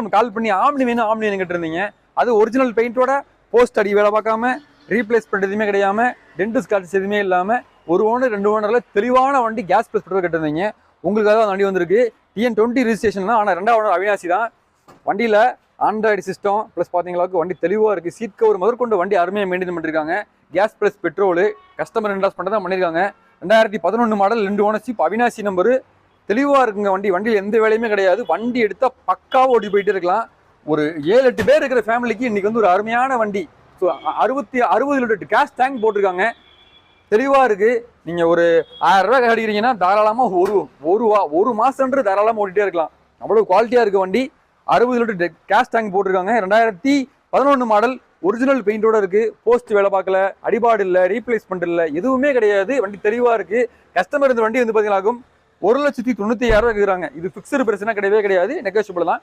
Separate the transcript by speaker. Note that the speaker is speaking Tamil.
Speaker 1: நம்ம கால் பண்ணி ஆம்னி வேணும் ஆம்னி வேணும் கேட்டிருந்தீங்க அது ஒரிஜினல் பெயிண்டோட போஸ்ட் அடி வேலை பார்க்காம ரீப்ளேஸ்மெண்ட் எதுவுமே கிடையாம டென்ட் ஸ்காட்ச் எதுவுமே இல்லாமல் ஒரு ஓனர் ரெண்டு ஓனரில் தெளிவான வண்டி கேஸ் ப்ளஸ் பெட்ரோல் கேட்டிருந்தீங்க உங்களுக்காக அந்த வண்டி வந்திருக்கு. டிஎன் டுவெண்ட்டி ரிஜிஸ்ட்ரேஷன் தான் ஆனால் ரெண்டாவது ஓனர் அவினாசி தான். வண்டியில் ஆண்ட்ராய்டு சிஸ்டம் ப்ளஸ் பார்த்தீங்களாக்கு வண்டி தெளிவாக இருக்குது சீட் கவர் முதற்கொண்டு வண்டி அருமையாக மெயின்டைன் பண்ணியிருக்காங்க கேஸ் ப்ளஸ் பெட்ரோலு கஸ்டமர் இன்ட்ராஸ் பண்ணி தான் பண்ணியிருக்காங்க ரெண்டாயிரத்தி பதினொன்று மாடல் ரெண்டு ஓனர்ஷிப் அவினாசி நம்பரு தெளிவாக இருக்குங்க வண்டி. வண்டியில் எந்த வேலையுமே கிடையாது. வண்டி எடுத்தால் பக்காவாக ஓடி போயிட்டு இருக்கலாம். ஒரு ஏழு எட்டு பேர் இருக்கிற ஃபேமிலிக்கு இன்றைக்கி வந்து ஒரு அருமையான வண்டி. ஸோ அறுபத்தி அறுபது லிட்டர் கேஷ் டேங்க் போட்டிருக்காங்க. தெளிவாக இருக்குது நீங்கள் ஒரு ஆயிரம் ரூபாய் அடிக்கிறீங்கன்னா தாராளமாக ஒரு ஒரு வா ஒரு மாதன்று தாராளமாக ஓட்டிகிட்டே இருக்கலாம். அவ்வளோ குவாலிட்டியாக இருக்குது வண்டி. அறுபது லிட்டர் கேஷ் டேங்க் போட்டிருக்காங்க. ரெண்டாயிரத்தி பதினொன்று மாடல் ஒரிஜினல் பெயிண்டோட இருக்குது போஸ்ட் வேலை பார்க்கல அடிபாடு இல்லை ரீப்ளேஸ்மெண்ட் இல்லை எதுவுமே கிடையாது. வண்டி தெளிவாக இருக்குது கஸ்டமர் இந்த வண்டி வந்து பார்த்தீங்கன்னாக்கும் ஒரு லட்சத்தி தொண்ணூத்தி ஐயாயிரம் ரூபாய் இருக்கிறாங்க இது ஃபிக்ஸ்டு பிரச்சனை கிடையவே கிடையாது. நெகோஷியபிள் தான்.